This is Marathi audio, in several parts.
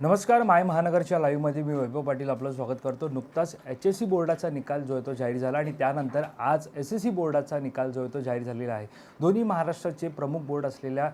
नमस्कार माय महानगरच्या लाईव्हमध्ये मी वैभव पाटील आपलं स्वागत करतो. नुकताच एच एस सी बोर्डाचा निकाल जो आहे तो जाहीर झाला आणि त्यानंतर आज एस एस सी बोर्डाचा निकाल जो आहे तो जाहीर झालेला आहे. दोन्ही महाराष्ट्राचे प्रमुख बोर्ड असलेल्या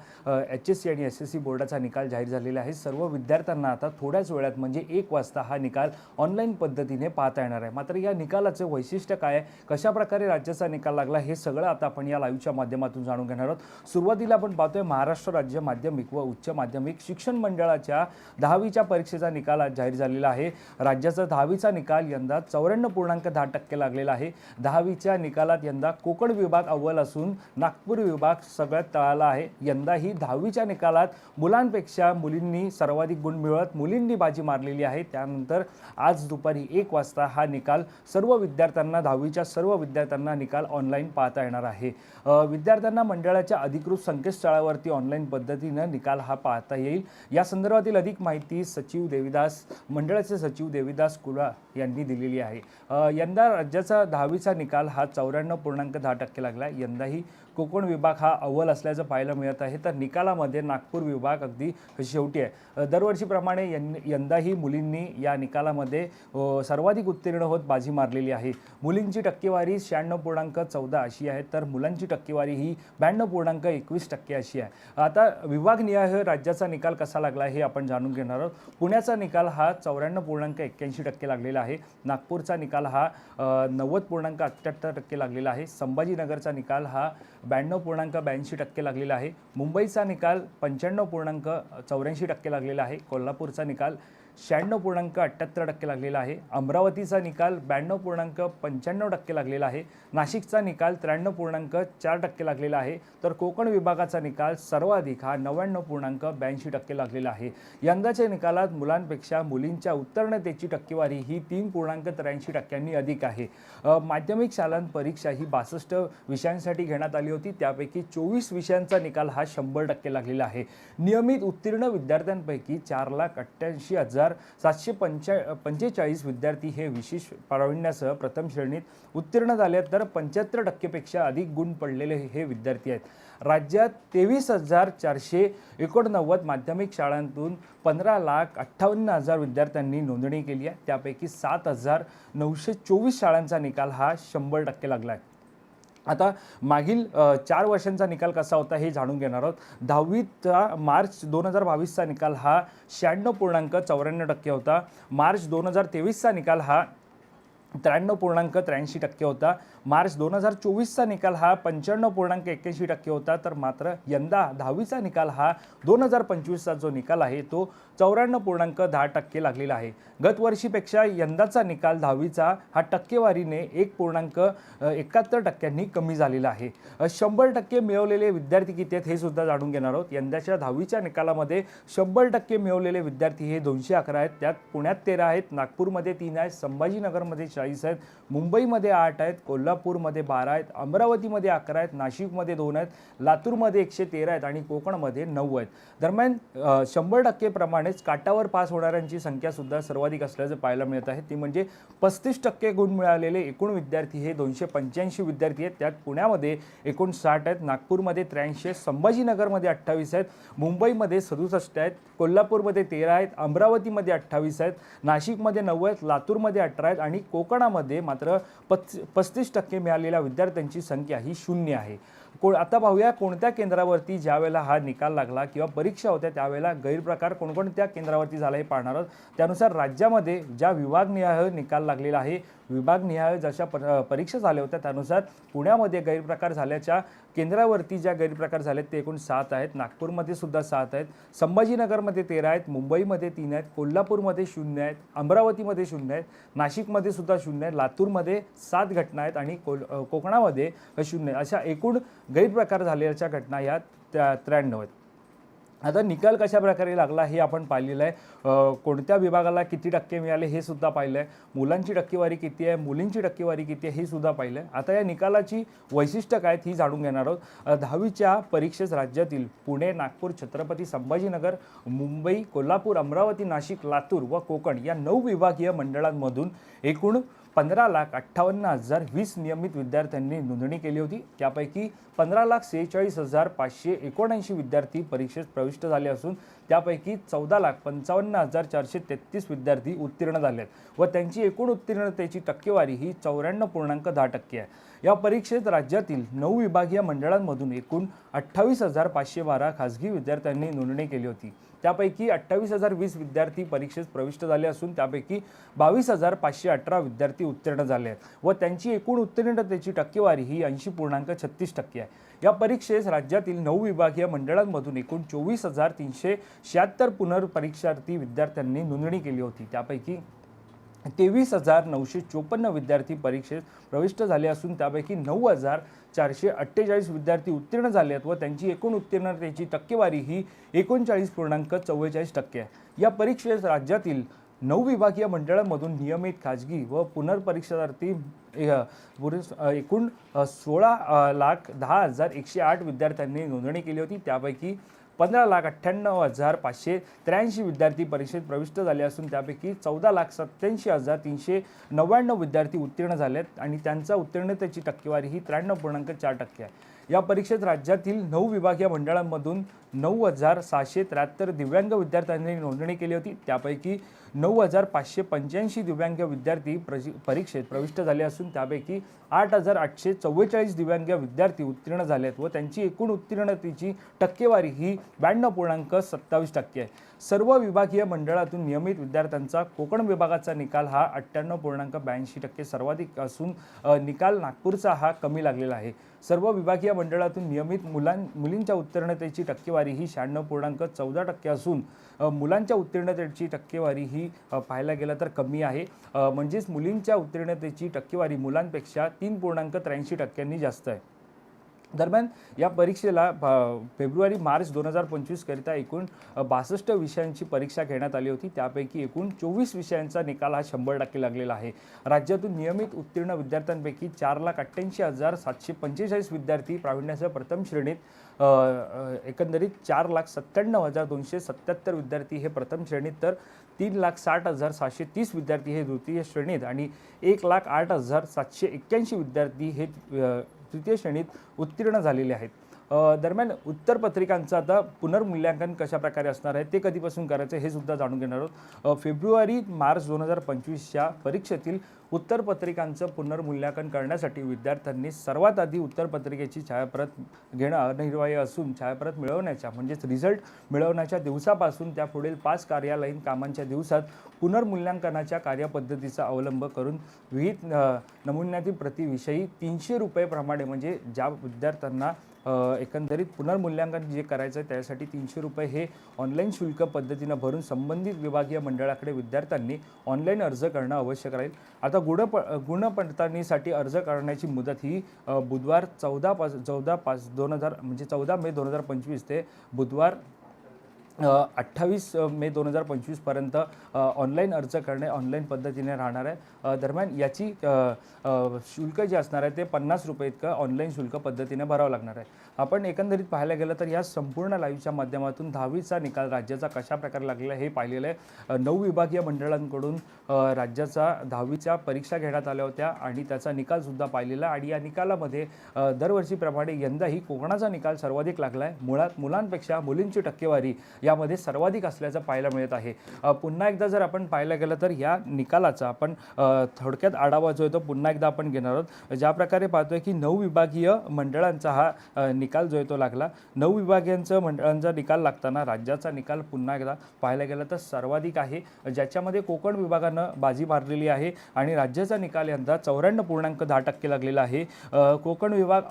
एच एस सी आणि एस एस सी बोर्डाचा निकाल जाहीर झालेला आहे. सर्व विद्यार्थ्यांना आता थोड्याच वेळात म्हणजे एक वाजता हा निकाल ऑनलाईन पद्धतीने पाहता येणार आहे. मात्र या निकालाचं वैशिष्ट्य काय आहे? कशाप्रकारे राज्याचा निकाल लागला हे सगळं आता आपण या लाईव्हच्या माध्यमातून जाणून घेणार आहोत. सुरुवातीला आपण पाहतोय महाराष्ट्र राज्य माध्यमिक व उच्च माध्यमिक शिक्षण मंडळाच्या दहावी दहावीच्या परीक्षेचा निकाल आज जाहीर झालेला आहे. राज्याचा दहावीचा निकाल यंदा चौऱ्याण्णव पूर्णांक दहा टक्के लागलेला आहे. दहावीच्या निकालात यंदा कोकण विभाग अव्वल असून नागपूर विभाग सगळ्यात तळाला आहे. यंदा ही दहावीच्या निकालात मुलांपेक्षा मुलींनी सर्वाधिक गुण मिळवत मुलींनी बाजी मारलेली आहे. त्यानंतर आज दुपारी एक वाजता हा निकाल सर्व विद्यार्थ्यांना दहावीच्या सर्व विद्यार्थ्यांना निकाल ऑनलाईन पाहता येणार आहे. विद्यार्थ्यांना मंडळाच्या अधिकृत संकेतस्थळावरती ऑनलाईन पद्धतीनं निकाल हा पाहता येईल. या संदर्भातील अधिक माहिती सचिव देविदास मंडळाचे सचिव देविदास कुला यांनी दिलेली आहे. यंदा राज्याचा दहावीचा निकाल हा चौऱ्याण्णव पूर्णांक दहा टक्के लागला. यंदाही कोकण विभाग हा अव्वल असल्याचं पाहायला मिळत आहे. तर निकालामध्ये नागपूर विभाग अगदी शेवटी आहे. दरवर्षीप्रमाणे यंदाही मुलींनी या निकालामध्ये सर्वाधिक उत्तीर्ण होत बाजी मारलेली आहे. मुलींची टक्केवारी शहाण्णव पूर्णांक चौदा अशी आहे. तर मुलांची टक्केवारी ही ब्याण्णव पूर्णांक एकवीस टक्के अशी आहे. आता विभागनिहाय राज्याचा निकाल कसा लागला हे आपण जाणून घेणार आहोत. पुण्याचा निकाल हा चौऱ्याण्णव पूर्णांक एक्क्याऐंशी टक्के लागलेला आहे. नागपूरचा निकाल हा नव्वद पूर्णांक अठ्ठ्याहत्तर टक्के लागलेला आहे. संभाजीनगरचा निकाल हा ब्याण्णव पूर्णांक ब्याऐंशी टक्के लागलेला आहे. मुंबईचा निकाल पंच्याण्णव पूर्णांक चौऱ्याऐंशी टक्के लागलेला आहे. कोल्हापूरचा निकाल शहाण्णव पूर्णांक अठ्ठ्याहत्तर टक्के लागलेला आहे. अमरावतीचा निकाल ब्याण्णव पूर्णांक पंच्याण्णव टक्के लागलेला आहे. नाशिकचा निकाल त्र्याण्णव पूर्णांक चार टक्के लागलेला आहे. तर कोकण विभागाचा निकाल सर्वाधिक हा नव्याण्णव पूर्णांक ब्याऐंशी टक्के लागलेला आहे. यंदाच्या निकालात मुलांपेक्षा मुलींच्या उत्तीर्णतेची टक्केवारी ही तीन पूर्णांक त्र्याऐंशी टक्क्यांनी अधिक आहे. माध्यमिक शालांत परीक्षा ही बासष्ट विषयांसाठी घेण्यात आली होती. त्यापैकी चोवीस विषयांचा निकाल हा शंभर टक्के लागलेला आहे. नियमित उत्तीर्ण विद्यार्थ्यांपैकी चार लाख अठ्ठ्याऐंशी हजार सातशे पंचा पंचेचाळीस विद्यार्थी हे विशेष प्रावीण्यासह प्रथम श्रेणीत उत्तीर्ण झाले तर पंच्याहत्तर टक्केपेक्षा अधिक गुण पडलेले हे विद्यार्थी आहेत. राज्यात तेवीस हजार चारशे एकोणनव्वद माध्यमिक शाळांतून पंधरा लाख अठ्ठावन्न हजार विद्यार्थ्यांनी नोंदणी केली आहे. त्यापैकी सात हजार नऊशे चोवीस शाळांचा निकाल हा शंभर टक्के लागला आहे. आता मागील चार वर्षांचा निकाल कसा होता हे जाणून घेणार आहोत. दहावीचा मार्च दोन हजार बावीसचा निकाल हा शहाण्णव पूर्णांक चौऱ्याण्णव टक्के होता. मार्च दोन हजार तेवीसचा निकाल हा त्र्याण्णव पूर्णांक त्र्याऐंशी टक्के होता. मार्च दोन हजार चोवीसचा निकाल हा पंच्याण्णव पूर्णांक एक्क्याऐंशी टक्के होता तर मात्र यंदा दहावीचा निकाल हा दोन हजार पंचवीसचा जो निकाल आहे तो चौऱ्याण्णव पूर्णांक दहा टक्के लागलेला आहे. गतवर्षीपेक्षा यंदाचा निकाल दहावीचा हा टक्केवारीने एक पूर्णांक एकाहत्तर टक्क्यांनी कमी झालेला आहे. शंभर टक्के मिळवलेले विद्यार्थी किती आहेत हे सुद्धा जाणून घेणार आहोत. यंदाच्या दहावीच्या निकालामध्ये शंभर टक्के मिळवलेले विद्यार्थी हे दोनशे अकरा आहेत. त्यात पुण्यात तेरा आहेत नागपूरमध्ये तीन आहेत संभाजीनगरमध्ये चाळीस आहेत मुंबईमध्ये आठ आहेत कोल्हापूरमध्ये बारा आहेत अमरावतीमध्ये अकरा आहेत नाशिकमध्ये दोन आहेत लातूरमध्ये एकशे तेरा आहेत आणि कोकणमध्ये नऊ आहेत. दरम्यान शंभर टक्के प्रमाणेच काटावर पास होणाऱ्यांची संख्या सुद्धा सर्वाधिक असल्याचं पाहायला मिळत आहे. ती म्हणजे पस्तीस टक्के गुण मिळालेले एकूण विद्यार्थी हे दोनशे पंच्याऐंशी विद्यार्थी आहेत. त्यात पुण्यामध्ये एकूण साठ आहेत नागपूरमध्ये त्र्याऐंशी आहेत संभाजीनगरमध्ये अठ्ठावीस आहेत मुंबईमध्ये सदुसष्ट आहेत कोल्हापूरमध्ये तेरा आहेत अमरावतीमध्ये अठ्ठावीस आहेत नाशिकमध्ये नऊ आहेत लातूरमध्ये अठरा आहेत आणि कोकणामध्ये मात्र पच पस्तीस टक्के मिळालेल्या विद्यार्थ्यांची संख्या ही शून्य आहे. कोण आता पाहूया कोणत्या केंद्रावरती ज्यावेळेला हा निकाल लागला किंवा परीक्षा होत्या त्यावेळेला गैरप्रकार कोणकोणत्या केंद्रावरती झाला हे पाहणार आहोत. त्यानुसार राज्यामध्ये ज्या विभागनिहाय निकाल लागलेला आहे विभागनिहाय जशा पर परीक्षा झाल्या होत्या त्यानुसार पुण्यामध्ये गैरप्रकार झाल्याच्या केंद्रावरती ज्या गैरप्रकार झालेत ते एकूण सात आहेत. नागपूरमध्ये सुद्धा सात आहेत. संभाजीनगरमध्ये तेरा आहेत. मुंबईमध्ये तीन आहेत. कोल्हापूरमध्ये शून्य आहेत. अमरावतीमध्ये शून्य आहेत. नाशिकमध्ये सुद्धा शून्य आहेत. लातूरमध्ये सात घटना आहेत आणि कोल कोकणामध्ये शून्य आहेत. अशा एकूण गैरप्रकार झालेल्या घटना या त्या त्र्याण्णव आहेत. आता निकाल कशा प्रकारे लागला हे आपण पाहिलेलं आहे. कोणत्या विभागाला किती टक्के मिळाले हे सुद्धा पाहिलं आहे मुलांची टक्केवारी किती आहे मुलींची टक्केवारी किती आहे हे सुद्धा पाहिलं आहे आता या निकालाची वैशिष्ट्य काय आहेत ही जाणून घेणार आहोत. दहावीच्या परीक्षेस राज्यातील पुणे नागपूर छत्रपती संभाजीनगर मुंबई कोल्हापूर अमरावती नाशिक लातूर व कोकण या नऊ विभागीय मंडळांमधून एकूण पंधरा लाख अठ्ठावन्न हजार वीस नियमित विद्यार्थ्यांनी नोंदणी केली होती. त्यापैकी पंधरा लाख सेहेचाळीस हजार पाचशे एकोणऐंशी विद्यार्थी परीक्षेत प्रविष्ट झाले असून त्यापैकी चौदा लाख पंचावन्न हजार चारशे तेहतीस विद्यार्थी उत्तीर्ण झाले आहेत. व त्यांची एकूण उत्तीर्णतेची टक्केवारी ही चौऱ्याण्णव पूर्णांक दहा टक्के आहे. या परीक्षेत राज्यातील नऊ विभागीय मंडळांमधून एकूण अठ्ठावीस हजार पाचशे बारा खासगी विद्यार्थ्यांनी नोंदणी केली होती. त्यापैकी अठ्ठावीस हजार वीस विद्यार्थी परीक्षेत प्रविष्ट झाले असून त्यापैकी बावीस हजार पाचशे अठरा विद्यार्थी उत्तीर्ण झाले आहेत. व त्यांची एकूण उत्तीर्णतेची टक्केवारी ही ऐंशी पूर्णांक छत्तीस टक्के आहे. या परीक्षेस राज्यातील नऊ विभागीय मंडळांमधून एकूण चोवीस हजार तीनशे शहात्तर पुनर्परीक्षार्थी विद्यार्थ्यांनी नोंदणी केली होती. त्यापैकी तेवीस हजार नऊशे चोपन्न विद्यार्थी परीक्षेत प्रविष्ट झाले असून त्यापैकी नऊ हजार चारशे अठ्ठेचाळीस विद्यार्थी उत्तीर्ण झाले आहेत व त्यांची एकूण उत्तीर्णतेची टक्केवारी ही एकोणचाळीस पूर्णांक चव्वेचाळीस टक्के आहे. या परीक्षेस राज्यातील नऊ विभागीय मंडळांमधून नियमित खाजगी व पुनर्परीक्षार्थी एकूण सोळा लाख दहा हजार एकशे आठ विद्यार्थ्यांनी नोंदणी केली होती. त्यापैकी पंधरा लाख अठ्ठ्याण्णव हजार पाचशे त्र्याऐंशी विद्यार्थी परीक्षेत प्रविष्ट झाले असून त्यापैकी चौदा लाख सत्याऐंशी हजार तीनशे नव्याण्णव विद्यार्थी उत्तीर्ण झाले आहेत आणि त्यांचा उत्तीर्णतेची टक्केवारी ही त्र्याण्णव पूर्णांक चार टक्के आहे. या परीक्षेत राज्यातील नऊ विभागीय मंडळांमधून नऊ हजार सहाशे त्र्याहत्तर दिव्यांग विद्यार्थ्यांनी नोंदणी केली होती. त्यापैकी नऊ हजार पाचशे पंच्याऐंशी दिव्यांग विद्यार्थी प्रशि परीक्षेत प्रविष्ट झाले असून त्यापैकी आठ हजार आठशे चव्वेचाळीस दिव्यांग विद्यार्थी उत्तीर्ण झाले आहेत व त्यांची एकूण उत्तीर्णतेची टक्केवारी ही ब्याण्णव पूर्णांक सत्तावीस टक्के आहे. सर्व विभागीय मंडळातून नियमित विद्यार्थ्यांचा कोकण विभागाचा निकाल हा अठ्ठ्याण्णव पूर्णांक ब्याऐंशी टक्के. सर्वाधिक असून निकाल नागपूरचा हा कमी लागलेला आहे. सर्व विभागीय मंडळातून नियमित मुलां मुलींच्या उत्तीर्णतेची टक्केवारी ही शहाण्णव पूर्णांक चौदा टक्के असून मुलांच्या उत्तीर्णतेची टक्केवारी ही पाहायला गेलं तर कमी आहे. म्हणजेच मुलींच्या उत्तीर्णतेची टक्केवारी मुलांपेक्षा तीन पूर्णांक त्र्याऐंशी टक्क्यांनी जास्त आहे. दरम्यान या परीक्षेला फेब्रुवारी मार्च दोन हजार पंचवीसकरिता एकूण बासष्ट विषयांची परीक्षा घेण्यात आली होती. त्यापैकी एकूण चोवीस विषयांचा निकाल हा शंभर टक्के लागलेला आहे. राज्यातून नियमित उत्तीर्ण विद्यार्थ्यांपैकी चार लाख अठ्ठ्याऐंशी हजार सातशे पंचेचाळीस विद्यार्थी प्रावीण्यासह प्रथम श्रेणीत एकंदरीत चार लाख सत्त्याण्णव हजार दोनशे सत्याहत्तर विद्यार्थी हे प्रथम श्रेणीत तर तीन लाख साठ हजार सहाशे तीस विद्यार्थी हे द्वितीय श्रेणीत आणि एक लाख आठ हजार सातशे एक्क्याऐंशी विद्यार्थी हे तृतीय श्रेणीत उत्तीर्ण झालेले आहेत. दरम्यान उत्तर पत्रिकांचं आता पुनर्मूल्यांकन कशाप्रकारे असणार आहे ते कधीपासून करायचं हे सुद्धा जाणून घेणार आहोत. फेब्रुवारी मार्च दोन हजार पंचवीसच्या परीक्षेतील उत्तरपत्रिकांचं पुनर्मूल्यांकन करण्यासाठी विद्यार्थ्यांनी सर्वात आधी उत्तरपत्रिकेची छायाप्रत घेणं अनिवार्य असून छायाप्रत मिळवण्याच्या म्हणजेच रिझल्ट मिळवण्याच्या दिवसापासून त्या पुढील पाच कार्यालयीन कामांच्या दिवसात पुनर्मूल्यांकनाच्या कार्यपद्धतीचा अवलंब करून विविध नमुन्यातील प्रतिविषयी तीनशे रुपयेप्रमाणे म्हणजे ज्या विद्यार्थ्यांना एकंदरीत पुनर्मूल्यांकन जे करायचं आहे त्यासाठी तीनशे रुपये हे ऑनलाईन शुल्क पद्धतीनं भरून संबंधित विभागीय मंडळाकडे विद्यार्थ्यांनी ऑनलाईन अर्ज करणं आवश्यक राहील. आता गुणप गुणपडताळणीसाठी अर्ज करण्याची मुदत ही बुधवार चौदा पाच चौदा पाच दोन हजार म्हणजे चौदा मे दोन हजार पंचवीस ते बुधवार अठ्ठावीस मे दोन हजार पंचवीसपर्यंत ऑनलाईन अर्ज करणे ऑनलाईन पद्धतीने राहणार आहे. दरम्यान याची शुल्क जे असणार आहे ते पन्नास रुपये इतकं ऑनलाईन शुल्क पद्धतीने भरावं लागणार आहे. आपण एकंदरीत पाहायला गेलं तर या संपूर्ण लाईव्हच्या माध्यमातून दहावीचा निकाल राज्याचा कशा प्रकारे लागलेला आहे हे पाहिलेलं आहे. नऊ विभागीय मंडळांकडून राज्याचा दहावीच्या परीक्षा घेण्यात आल्या होत्या आणि त्याचा निकालसुद्धा पाहिलेला आणि या निकालामध्ये दरवर्षीप्रमाणे यंदाही कोकणाचा निकाल सर्वाधिक लागला आहे. मुळात मुलांपेक्षा मुलींची टक्केवारी यामध्ये सर्वाधिक असल्याचं पाहायला मिळत आहे. पुन्हा एकदा जर आपण पाहायला गेलं तर या निकालाचा आपण थोडक्यात आढावा जो आहे तो पुन्हा एकदा आपण घेणार आहोत. ज्या प्रकारे पाहतोय की नऊ विभागीय मंडळांचा हा निकाल जो आहे तो लागला. नऊ विभागीयांचं मंडळांचा निकाल लागताना राज्याचा निकाल पुन्हा एकदा पाहायला गेलं तर सर्वाधिक आहे. ज्याच्यामध्ये कोकण विभागानं बाजी मारलेली आहे आणि राज्याचा निकाल यंदा चौऱ्याण्णव पूर्णांक दहा टक्के लागलेला आहे. कोकण विभाग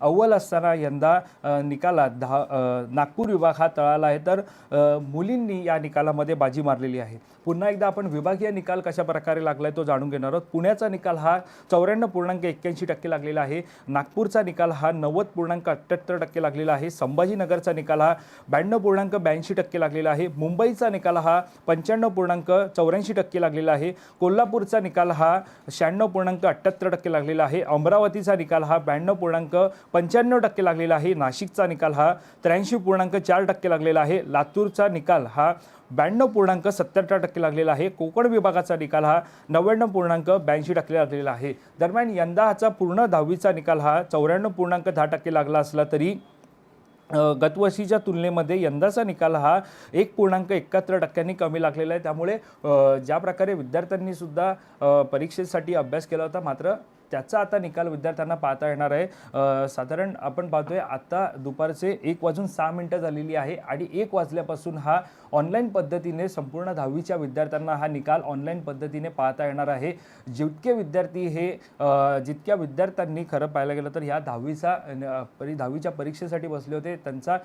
अव्वल असताना यंदा निकालात दहा नागपूर विभाग हा तळाला आहे. तर तर मुलींनी या निकालामध्ये बाजी मारलेली आहे. पुन्हा एकदा आपण विभागीय निकाल कशा प्रकारे लागला आहे तो जाणून घेणार आहोत. पुण्याचा निकाल हा चौऱ्याण्णव पूर्णांक एक्क्याऐंशी टक्के लागलेला आहे. नागपूरचा निकाल हा नव्वद पूर्णांक अठ्ठ्याहत्तर टक्के लागलेला आहे. संभाजीनगरचा निकाल हा ब्याण्णव पूर्णांक ब्याऐंशी टक्के लागलेला आहे. मुंबईचा निकाल हा पंच्याण्णव पूर्णांक चौऱ्याऐंशी टक्के लागलेला आहे. कोल्हापूरचा निकाल हा शहाण्णव पूर्णांक अठ्ठ्याहत्तर टक्के लागलेला आहे. अमरावतीचा निकाल हा ब्याण्णव पूर्णांक पंच्याण्णव टक्के लागलेला आहे. नाशिकचा निकाल हा त्र्याऐंशी पूर्णांक चार टक्के लागलेला आहे. लातूरचा निकाल हा ब्याण्णव पूर्णांक सत्तर टक्के लागलेला आहे. कोकण विभागाचा निकाल हा नव्याण्णव पूर्णांक ब्याऐंशी टक्के लागलेला आहे. दरम्यान यंदाचा पूर्ण दहावीचा निकाल हा चौऱ्याण्णव पूर्णांक दहा टक्के लागला असला तरी गतवर्षीच्या तुलनेमध्ये यंदाचा निकाल हा एक पूर्णांक एकाहत्तर टक्क्यांनी कमी लागलेला आहे. त्यामुळे ज्या प्रकारे विद्यार्थ्यांनी सुद्धा परीक्षेसाठी अभ्यास केला होता मात्र त्याचा आता निकाल विद्यार्थ्यांना पाहता येणार आहे. साधारण आपण पाहतोय आता दुपारचे एक वाजून सहा मिनटं झालेली आहे आणि एक वाजल्यापासून हा ऑनलाईन पद्धतीने संपूर्ण दहावीच्या विद्यार्थ्यांना हा निकाल ऑनलाईन पद्धतीने पाहता येणार आहे. जितके विद्यार्थी हे जितक्या विद्यार्थ्यांनी खरं पाहायला गेलं तर ह्या दहावीचा परी दहावीच्या परीक्षेसाठी बसले होते. त्यांचा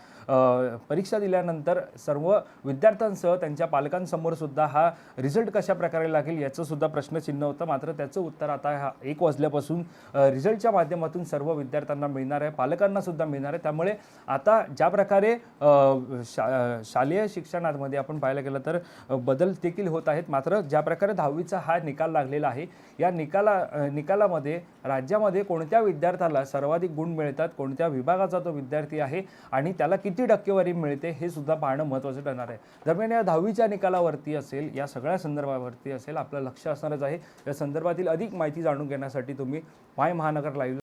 परीक्षा दिल्यानंतर सर्व विद्यार्थ्यांसह त्यांच्या पालकांसमोर सुद्धा हा रिझल्ट कशा प्रकारे लागेल याचंसुद्धा प्रश्नचिन्ह होतं. मात्र त्याचं उत्तर आता हा एक वाजल्या पहिल्यापासून रिझल्टच्या माध्यमातून सर्व विद्यार्थ्यांना मिळणार आहे पालकांना सुद्धा मिळणार आहे. त्यामुळे आता ज्या प्रकारे शा शालेय शिक्षणामध्ये आपण पाहायला गेलं तर बदल देखील होत आहेत. मात्र ज्या प्रकारे दहावीचा हा निकाल लागलेला आहे या निकाला निकालामध्ये राज्यामध्ये कोणत्या विद्यार्थ्याला सर्वाधिक गुण मिळतात कोणत्या विभागाचा तो विद्यार्थी आहे आणि त्याला किती टक्केवारी मिळते हे सुद्धा पाहणं महत्त्वाचं ठरणार आहे. दरम्यान या दहावीच्या निकालावरती असेल या सगळ्या संदर्भावरती असेल आपलं लक्ष असणारच आहे. या संदर्भातील अधिक माहिती जाणून घेण्यासाठी तुम्ही माय महानगर लाईव्ह